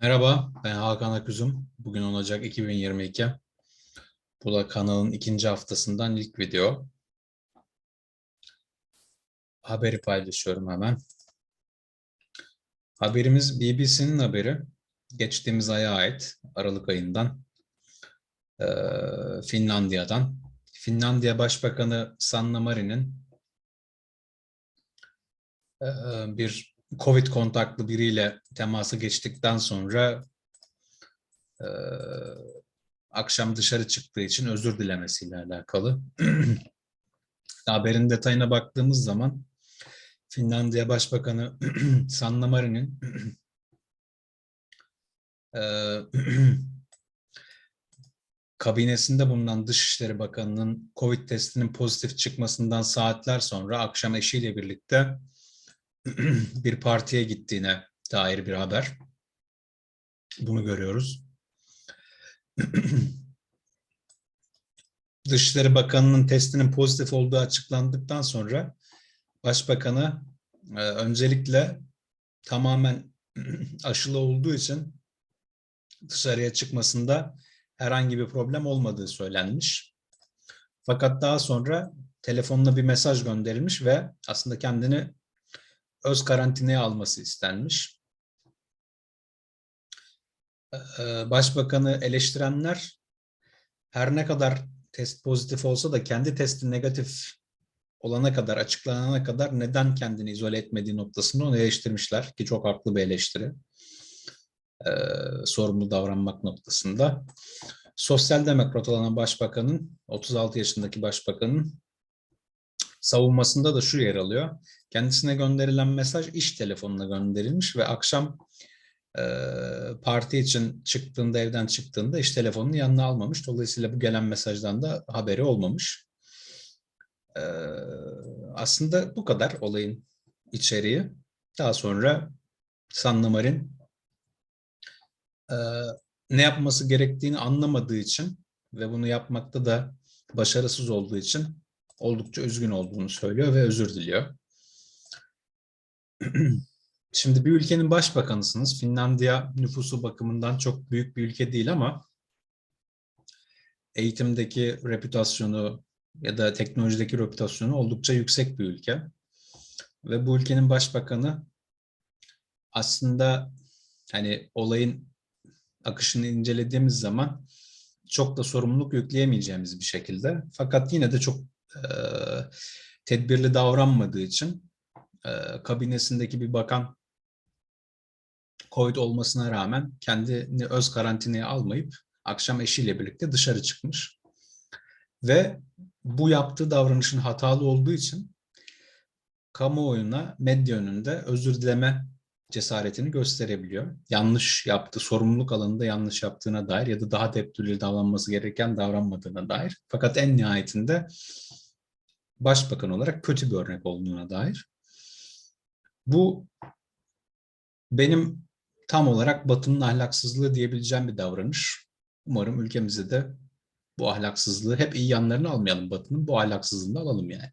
Merhaba, ben Hakan Aküzüm. Bugün olacak 2022. Bu da kanalın ikinci haftasından ilk video. Haberi paylaşıyorum hemen. Haberimiz BBC'nin haberi. Geçtiğimiz aya ait, Aralık ayından. Finlandiya'dan. Finlandiya Başbakanı Sanna Marin'in bir Covid kontaklı biriyle teması geçtikten sonra e, akşam dışarı çıktığı için özür dilemesiyle alakalı. Haberin detayına baktığımız zaman Finlandiya Başbakanı Sanna Marin'in e, kabinesinde bulunan Dışişleri Bakanı'nın Covid testinin pozitif çıkmasından saatler sonra akşam eşiyle birlikte bir partiye gittiğine dair bir haber. Bunu görüyoruz. Dışişleri Bakanı'nın testinin pozitif olduğu açıklandıktan sonra Başbakanı e, öncelikle tamamen aşılı olduğu için dışarıya çıkmasında herhangi bir problem olmadığı söylenmiş. Fakat daha sonra telefonla bir mesaj gönderilmiş ve aslında kendini öz karantinaya alması istenmiş. Ee, Başbakanı eleştirenler her ne kadar test pozitif olsa da kendi testi negatif olana kadar, açıklanana kadar neden kendini izole etmediği noktasını onu eleştirmişler ki çok haklı bir eleştiri. Ee, sorumlu davranmak noktasında. Sosyal demokrat olan başbakanın, 36 yaşındaki başbakanın savunmasında da şu yer alıyor. Kendisine gönderilen mesaj iş telefonuna gönderilmiş ve akşam e, parti için çıktığında, evden çıktığında iş telefonunu yanına almamış. Dolayısıyla bu gelen mesajdan da haberi olmamış. E, aslında bu kadar olayın içeriği. Daha sonra Sanna Marin e, ne yapması gerektiğini anlamadığı için ve bunu yapmakta da başarısız olduğu için oldukça üzgün olduğunu söylüyor ve özür diliyor. Şimdi bir ülkenin başbakanısınız. Finlandiya nüfusu bakımından çok büyük bir ülke değil ama eğitimdeki reputasyonu ya da teknolojideki reputasyonu oldukça yüksek bir ülke. Ve bu ülkenin başbakanı aslında hani olayın akışını incelediğimiz zaman çok da sorumluluk yükleyemeyeceğimiz bir şekilde. Fakat yine de çok tedbirli davranmadığı için kabinesindeki bir bakan COVID olmasına rağmen kendini öz karantinaya almayıp akşam eşiyle birlikte dışarı çıkmış. Ve bu yaptığı davranışın hatalı olduğu için kamuoyuna medya önünde özür dileme cesaretini gösterebiliyor. Yanlış yaptı, sorumluluk alanında yanlış yaptığına dair ya da daha tepkili davranması gereken davranmadığına dair. Fakat en nihayetinde başbakan olarak kötü bir örnek olduğuna dair. Bu benim tam olarak Batı'nın ahlaksızlığı diyebileceğim bir davranış. Umarım ülkemizde de bu ahlaksızlığı hep iyi yanlarını almayalım Batı'nın, bu ahlaksızlığını alalım yani.